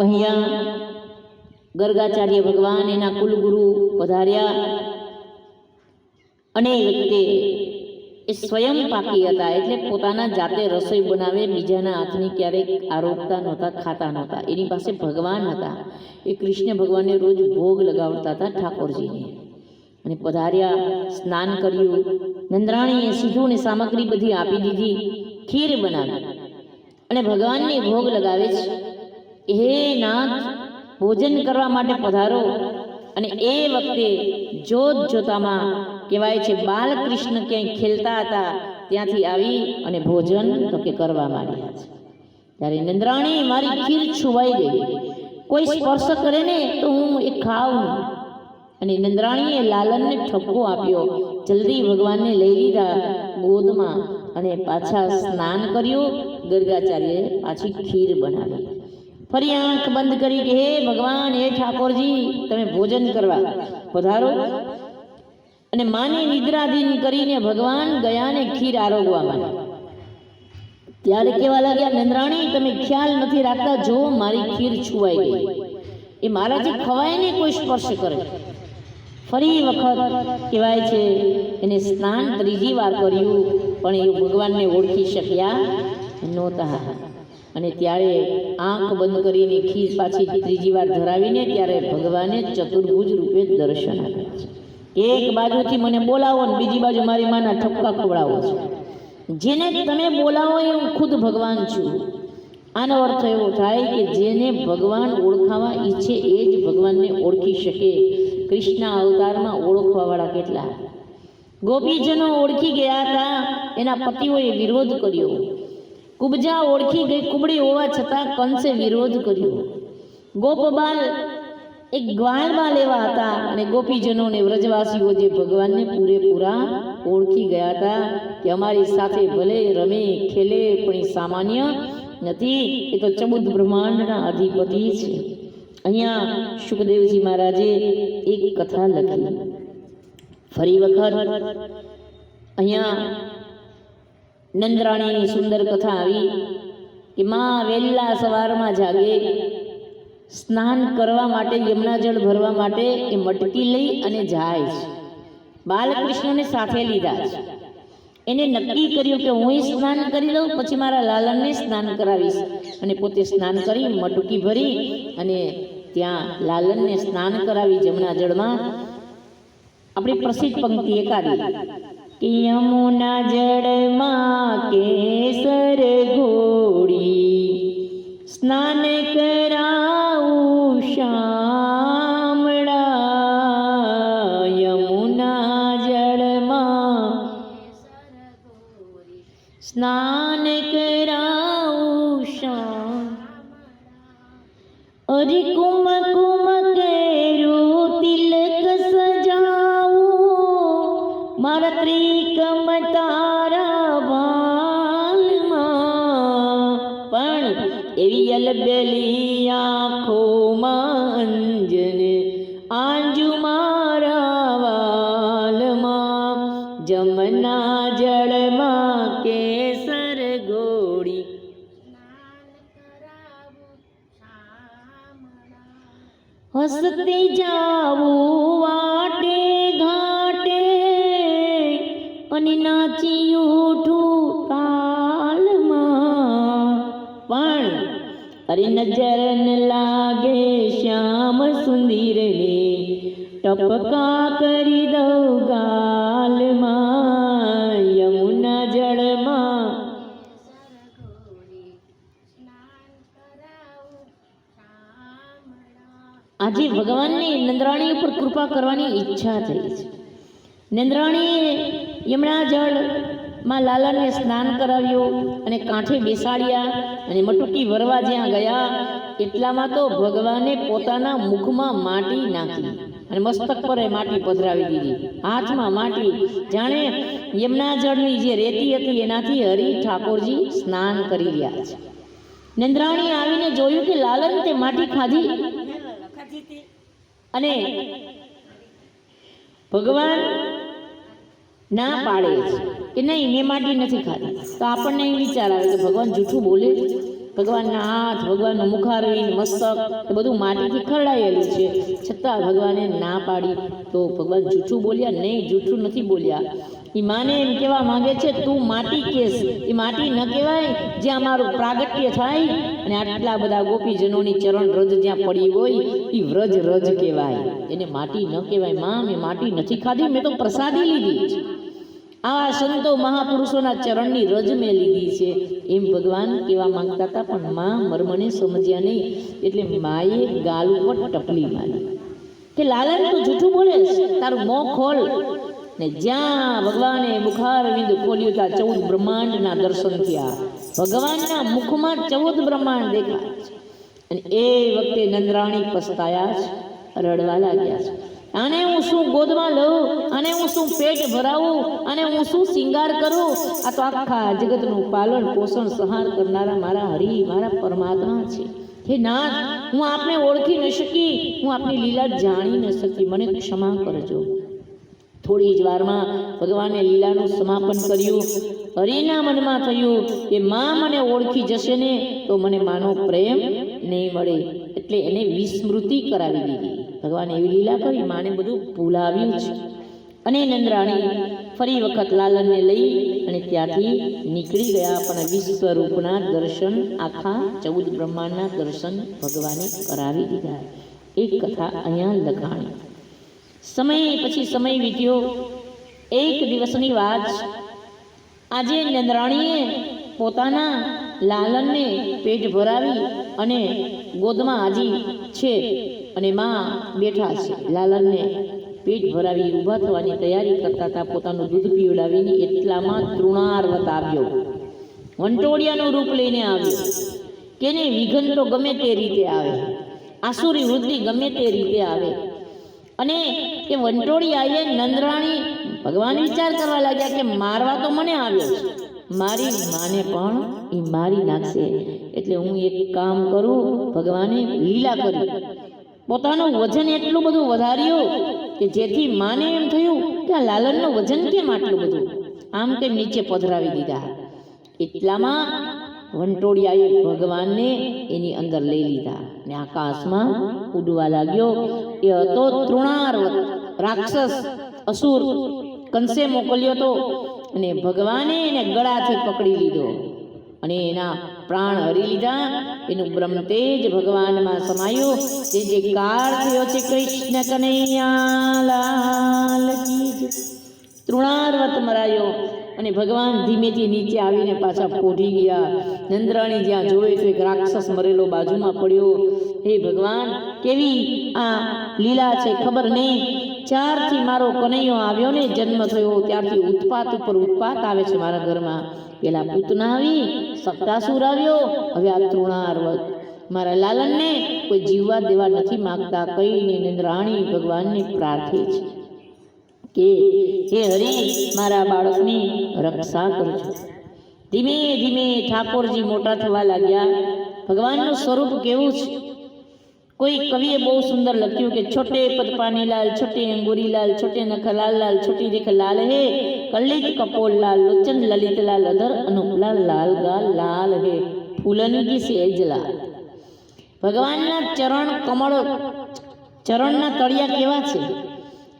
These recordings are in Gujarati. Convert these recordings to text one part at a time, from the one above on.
અહીંયા ગર્ગાચાર્ય ભગવાન એના કુલગુરુ પધાર્યા અને એ વખતે એ સ્વયં પાકી હતા, એટલે પોતાના જાતે રસોઈ બનાવે, બીજાના હાથની ક્યારેક આરોગતા નહોતા, ખાતા નહોતા. એની પાસે ભગવાન હતા. એ કૃષ્ણ ભગવાનને રોજ ભોગ લગાવતા હતા ઠાકોરજીને. અને પધાર્યા, સ્નાન કર્યું. નંદરાણીએ સીધું સામગ્રી બધી આપી દીધી. ખીર બનાવી. અને ભગવાનને ભોગ લગાવે છે. હે નાથ, ભોજન કરવા માટે પધારો. અને એ વખતે જોત જોતામાં કહેવાય છે, બાલકૃષ્ણ ક્યાંય ખેલતા હતા, ત્યાંથી આવી અને ભોજન તો કે કરવા માંડ્યા છે. ત્યારે નંદરાણી, મારી ખીર છુવાઈ ગઈ. કોઈ સ્પર્શ કરે ને તો હું એ ખાઉં અને નંદરાણીએ લાલનને ઠપકો આપ્યો. જલ્દી ભગવાનને લઈ લીધા ગોદમાં અને પાછા સ્નાન કર્યું. ગર્ગાચાર્યએ પાછી ખીર બનાવી. ફરી આંખ બંધ કરી કે, હે ભગવાન, હે ઠાકોરજી, તમે ભોજન કરવા. પધારો. અને માની નિદ્રાધીન કરીને ભગવાન ગયાને ખીર આરોગવા માંડ્યા. ત્યારે કેવા લાગ્યા, નંદરાણી, તમે ખ્યાલ નથી રાખતા, જો મારી ખીર છુવાઈ ગઈ. એ મારાથી ખવાય ને કોઈ સ્પર્શ કરે. ફરી વખત કહેવાય છે, એને સ્નાન ત્રીજી વાર કર્યું, પણ એ ભગવાનને ઓળખી શક્યા નહોતા. અને ત્યારે આંખ બંધ કરીને ખીસ પાછી ત્રીજી વાર ધરાવીને ત્યારે ભગવાને ચતુર્ભુજ રૂપે દર્શન આપ્યા છે. એક બાજુથી મને બોલાવો ને બીજી બાજુ મારી માના ઠપકા ખવડાવો છો. જેને તમે બોલાવો એ હું ખુદ ભગવાન છું. આનો અર્થ એવો થાય કે જેને ભગવાન ઓળખાવા ઈચ્છે એ જ ભગવાનને ઓળખી શકે. કૃષ્ણ અવતારમાં ઓળખવાવાળા કેટલા? ગોપીજનો ઓળખી ગયા હતા. એના પતિઓએ વિરોધ કર્યો. કુબજા ઓળખી ગઈ કુબડી હોવા છતાં કંસે વિરોધ કર્યો. ગોપબાલ એક ગ્વાળમાં લેવા હતા અને ગોપીજનો અને વ્રજવાસીઓ જે ભગવાનને પૂરેપૂરા ઓળખી ગયા હતા કે અમારી સાથે ભલે રમે, ખેલે, પણ સામાન્ય નથી, એ તો ચૌદ બ્રહ્માંડના અધિપતિ છે. અહીંયા સુખદેવજી મહારાજે એક કથા લખી. ફરી વખત અહીંયા નંદરાણીની સુંદર કથા આવી કે માં વહેલા સવારમાં જાગે, સ્નાન કરવા માટે યમુના જળ ભરવા માટે એ મટકી લઈ અને જાય છે. બાલકૃષ્ણને સાથે લીધા છે. એને નક્કી કર્યું કે હું સ્નાન કરી લઉં, પછી મારા લાલનને સ્નાન કરાવીશ. અને પોતે સ્નાન કરી મટકી ભરી અને ત્યાં લાલનને સ્નાન કરાવી જમણા જળમાં આપણી પ્રસિદ્ધ પંક્તિ એકાદી કે યમુના જળમાં અરે કુમ કુમ કેરું તિલક સજાવું. મારા ત્રિકમ તારા વાલમાં. પણ એવી અલબેલી આંખોમાં અંજન આંજુ મારા વાલમાં. જમના હસતે જાવું વાટે ઘાટે અને નાચી ઉઠું તાલમાં પણ અરે નજર ન લાગે શ્યામ સુંદરને ટપકા કરી દઉં ગાલમાં આજે ભગવાનને નંદરાણી ઉપર કૃપા કરવાની ઈચ્છા થઈ છે. નંદરાણીએ યમુના જળમાં લાલાને સ્નાન કરાવ્યું અને કાંઠે બેસાડ્યા અને મટુકી ભરવા જ્યાં ગયા, એટલામાં તો ભગવાને પોતાના મુખમાં માટી નાખી અને મસ્તક પર એ માટી પધરાવી દીધી. હાથમાં માટી. જાણે યમુના જળની જે રેતી હતી એનાથી હરિ ઠાકોરજી સ્નાન કરી રહ્યા છે. નંદરાણીએ આવીને જોયું કે લાલન તે માટી ખાધી. અને ભગવાન ના પાડે છે. કે નહીં, મેં માટી નથી ખાધી. તો આપણને એ વિચાર આવે કે ભગવાન જૂઠું બોલે. ભગવાનના હાથ, ભગવાનનું મુખારવિંદ, મસ્તક, એ બધું માટીથી ખરડાયેલું છે. છતાં ભગવાને ના પાડી તો ભગવાન જૂઠું બોલ્યા? નહીં, જૂઠું નથી બોલ્યા. એ માને એમ કહેવા માંગે છે, તું માટી કેસ એ માટી ન કહેવાય, જ્યાં મારું પ્રાગટ્ય થાય, અને આટલા બધા ગોપીજનોની ચરણ રજ જ્યાં પડી હોય એ વ્રજ રજ કહેવાય. એને માટી ન કહેવાયમાં મેં માટી નથી ખાધી, મેં તો પ્રસાદી લીધી છે આવા સંતો મહાપુરુષોના ચરણની રજ મેં લીધી છે. એમ ભગવાન કહેવા માંગતા હતા, પણ માં, મર્મને સમજ્યા નહીં, એટલે માએ ગાલ ઉપર ટપલી મારી. કે લાલન, તું જૂઠું બોલે તારું મોં ખોલ. ને જ્યાં ભગવાને મુખારવિંદ ખોલ્યું ત્યાં ચૌદ બ્રહ્માંડના દર્શન થયા. ભગવાનના મુખમાં ચૌદ બ્રહ્માંડ દેખાય અને એ વખતે નંદરાણી પસ્તાયા છે, રડવા લાગ્યા છે. આને હું શું ગોદમાં લઉં? અને હું શું પેટ ભરાવું? અને હું શું શિંગાર કરું? આ તો આખા જગતનું પાલન પોષણ સહાર કરનારા મારા હરિ, મારા પરમાત્મા છે. હે નાથ, હું આપને ઓળખી ન શકી, હું આપની લીલા જાણી ન શકી. મને ક્ષમા કરજો. થોડી જ વારમાં ભગવાને લીલાનું સમાપન કર્યું. હરિના મનમાં થયું કે, માં મને ઓળખી જશે ને, તો મને માનો પ્રેમ નહીં મળે. એટલે એને વિસ્મૃતિ કરાવી દીધી. ભગવાને એવી લીલા કરી, માને બધું ભૂલાવ્યું છે અને નંદરાણી ફરી વખત લાલનને લઈ અને ત્યાંથી નીકળી ગયા. પણ વિશ્વરૂપના દર્શન, આખા ચૌદ બ્રહ્માંડના દર્શન ભગવાને કરાવી દીધા. એક કથા અહીંયા લખાણી. સમય પછી સમય વીત્યો. એક દિવસની વાત. આજે નંદરાણીએ પોતાના લાલનને પેટ ભરાવી અને ગોદમાં હાજી છે અને માં બેઠા છે. લાલનને પેટ ભરાવી ઊભા થવાની તૈયારી કરતા હતા. પોતાનું દૂધ પીવડાવીને એટલામાં તૃણાર્વત આવ્યો. વંટોળિયાનું રૂપ લઈને આવ્યો. કેને વિઘન તો ગમે તે રીતે આવે. આસુરી વૃદ્ધિ ગમે તે રીતે આવે. અને એ વંટોળી આવીએ નંદરાણી, ભગવાન વિચાર કરવા લાગ્યા કે મારવા તો મને આવ્યો છે મારી માને પણ એ મારી નાખશે. એટલે હું એક કામ કરું, ભગવાને લીલા કરી પોતાનું વજન એટલું બધું વધાર્યું કે જેથી માને એમ થયું કે આ લાલનનું વજન કેમ આટલું બધું? આમ કેમ નીચે પધરાવી દીધા. એટલામાં વંટોળિયાએ ભગવાનને એની અંદર લઈ લીધા ને આકાશમાં ઉડવા લાગ્યો. એ હતો તૃણાર્વત, રાક્ષસ, અસુર, કંસે મોકલ્યો તો અને ભગવાને એને ગળાથી પકડી લીધો અને એના પ્રાણ હરી લીધા. એનું બ્રહ્મ તેજ ભગવાનમાં સમાયું. તે જે કાળ થયો છે કૃષ્ણ કનૈયા લાલ તૃણાર્વત મરાયો. અને ભગવાન ધીમેથી નીચે આવીને પાછા પોઢી ગયા. નંદરાણી જ્યાં જોવે તો એક રાક્ષસ મરેલો બાજુમાં પડ્યો. હે ભગવાન, કેવી આ લીલા છે ખબર નહીં. ચારથી મારો કનૈયો આવ્યો ને જન્મ થયો, ત્યારથી ઉત્પાત ઉપર ઉત્પાત આવે છે મારા ઘરમાં. પેલા પૂતના આવી, સપ્તાસુર આવ્યો, હવે આ તૃણાર્વત મારા લાલનને કોઈ જીવવા દેવા નથી માગતા. કહીને નંદરાણી ભગવાનને પ્રાર્થે છે. કે હે હરિ, મારા બાળકની રક્ષા કરજો. ધીમે ધીમે ઠાકોરજી મોટા થવા લાગ્યા. ભગવાનનું સ્વરૂપ કેવું છે? કોઈ કવિએ બહુ સુંદર લખ્યું કે છોટે પદપાની લાલ, છોટે અંગુરી લાલ, છોટે નખ લાલ લાલ, છોટી રેખ લાલ હે, કલ્લિત કપોલ લાલ, લોચન લલિત લાલ, અધર અનુપલા લાલ ગાલ લાલ હે, ફૂલની કી સેજ લાલ. ભગવાનના ચરણ કમળ, ચરણના તળિયા કેવા છે?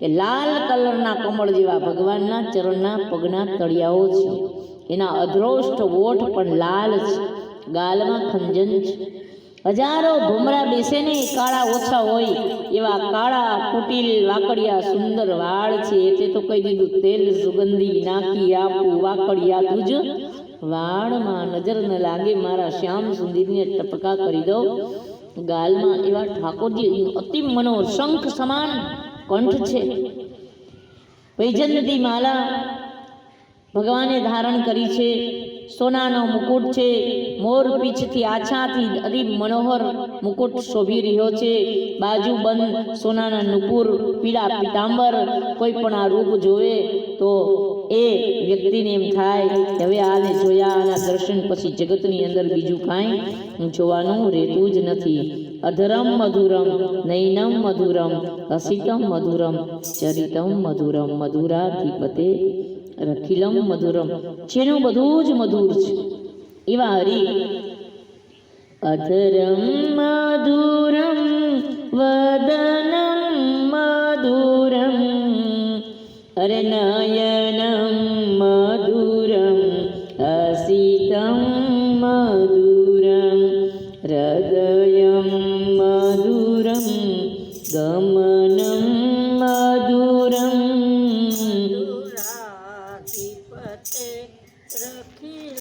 એ લાલ કલરના કમળ જેવા ભગવાનના ચરણના પગના તળિયાઓ છે. એના અદ્રોષ્ટ ઓઠ પણ લાલ છે. ગાલમાં ખંજન છે. હજારો ભમરા બેસે ને કાળા ઓછા હોય એવા કાળા કુટિલ વાકડિયા સુંદર વાળ છે. તે તો કહી દીધું, તેલ સુગંધી નાખી આપું, વાકડિયા તુજ. વાળમાં નજર ન લાગે, મારા શ્યામ સુંદરને ટપકા કરી દો ગાલમાં એવા ઠાકોરજી અતિ મનોર શંખ સમાન કંઠ છે. વૈજયંતી માલા ભગવાને ધારણ કરી છે. સોનાનો મુકુટ છે. મોર પીછથી આછાથી અતિ મનોહર મુકુટ શોભી રહ્યો છે. બાજુ બંધ સોનાના નુપુર, પીળા પીતાંબર, કોઈ પણ આ રૂપ જોવે તો એ વ્યક્તિને એમ થાય કે હવે આને જોયા આના દર્શન પછી જગતની અંદર બીજું કાંઈ જોવાનું રહેતું જ નથી. અધરમ મધુરમ નૈનમ મધુરમ રસિકમ મધુરમ ચરિતમ મધુરમ મધુરાધિપતે રખિલમ મધુરમ જેનું બધું જ મધુર છે। એવા હરિ। અધરમ મધુરમ વદનમ મધુરમ અરે નયનમ મધુરમ